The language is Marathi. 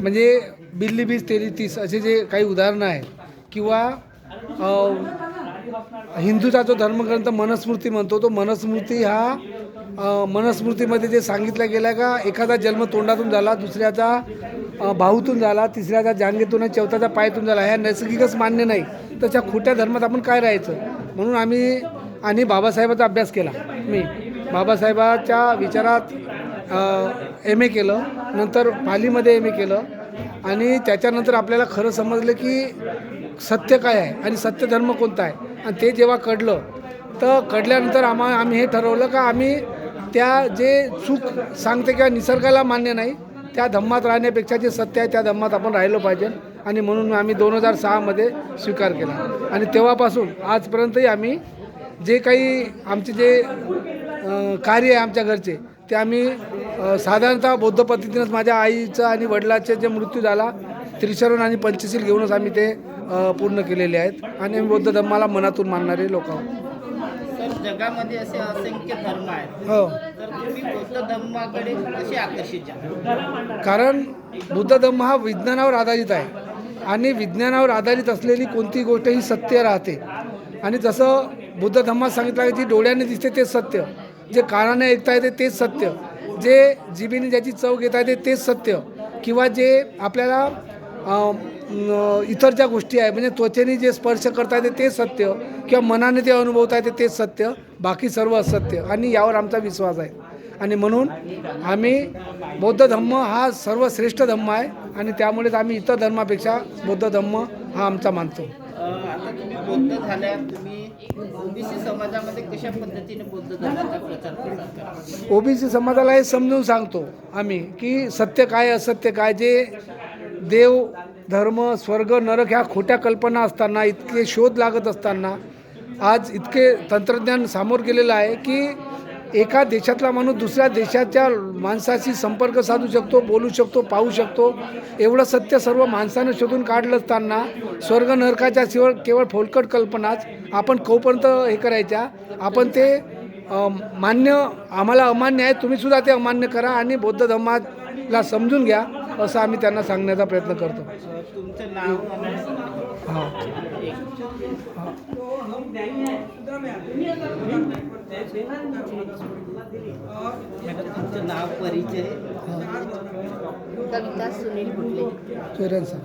म्हणजे बिल्ली बीस तेरी तीस असे जे काही उदाहरणं आहेत. किंवा हिंदूचा जो धर्मग्रंथ मनस्मृती म्हणतो तो मनस्मृती हा मनस्मृतीमध्ये जे सांगितलं गेलं का एखादा जन्म तोंडातून झाला दुसऱ्याचा भाऊतून झाला तिसऱ्याचा जांगेतून आणि चौथ्याचा पायातून झाला ह्या नैसर्गिकच मान्य नाही. तशा खोट्या धर्मात आपण काय राहायचं? म्हणून आम्ही आणि बाबासाहेबाचा अभ्यास केला. मी बाबासाहेबाच्या विचारात एम ए केलं. नंतर पालीमध्ये एम ए केलं. आणि त्याच्यानंतर आपल्याला खरं समजलं की सत्य काय आहे आणि सत्य धर्म कोणता आहे? आणि ते जेव्हा कळलं तर कळल्यानंतर आम्हा आम्ही हे ठरवलं का आम्ही त्या जे चूक सांगते किंवा निसर्गाला मान्य नाही त्या धम्मात राहण्यापेक्षा जे सत्य आहे त्या धम्मात आपण राहिलो पाहिजे. आणि म्हणून आम्ही दोन हजार सहामध्ये स्वीकार केला. आणि तेव्हापासून आजपर्यंतही आम्ही जे काही आमचे जे कार्य आहे आमच्या घरचे ते आम्ही साधारणतः बौद्ध पद्धतीनंच माझ्या आईचं आणि वडिलाचे जे मृत्यू झाला त्रिशरण आणि पंचशील घेऊनच आम्ही ते पूर्ण केलेले आहेत. आणि आम्ही बौद्ध धर्माला मनातून मानणारे लोक आहोत. जगामध्ये असे असंख्य धर्म आहेत. हो. तर तुम्ही बौद्ध धर्माकडे कसे आकर्षित झाला कारण बुद्ध धम्म हा विज्ञानावर आधारित आहे. आणि विज्ञानावर आधारित असलेली कोणती गोष्ट ही सत्य राहते. आणि जसं बुद्ध धम्मात सांगितलं जी डोळ्याने दिसते तेच सत्य. जे कानाने ऐकता येते तेच सत्य. जे जिभेने ज्याची चव घेता येते तेच सत्य. किंवा जे आपल्याला इतर ज्या गोष्टी आहे म्हणजे त्वचेने जे स्पर्श करता येते तेच सत्य किंवा मनाने ते अनुभवता येते तेच सत्य बाकी सर्व असत्य. आणि यावर आमचा विश्वास आहे. आणि म्हणून आम्ही बौद्ध धम्म हा सर्वश्रेष्ठ धम्म आहे. आणि त्यामुळेच आम्ही इतर धर्मापेक्षा बौद्ध धम्म हा आमचा मानतो. आता तुम्ही बौद्ध झाल्या तुम्ही ओबीसी समाजामध्ये कशा पद्धतीने बौद्ध धर्माचा प्रचार प्रसार? करा ओबीसी समाजाला हे समजून सांगतो आम्ही की सत्य काय असत्य काय जे देव धर्म स्वर्ग नरक ह्या खोट्या कल्पना असताना इतके शोध लागत असताना आज इतके तंत्रज्ञान सामोर गेलेलं आहे की एका देशातला माणूस दुसऱ्या देशाच्या माणसाशी संपर्क साधू शकतो बोलू शकतो पाहू शकतो. एवढं सत्य सर्व माणसानं शोधून काढलं असताना स्वर्ग नरकाच्या शिवाय केवळ फोलकट कल्पनाच आपण कोपर्यंत हे करायच्या. आपण ते मान्य आम्हाला अमान्य आहे तुम्ही सुद्धा ते अमान्य करा आणि बौद्ध धर्माला समजून घ्या असं आम्ही त्यांना सांगण्याचा प्रयत्न करतो. हां. तुमचं नाव परिचय? कविता सुनील चोऱ्यांचा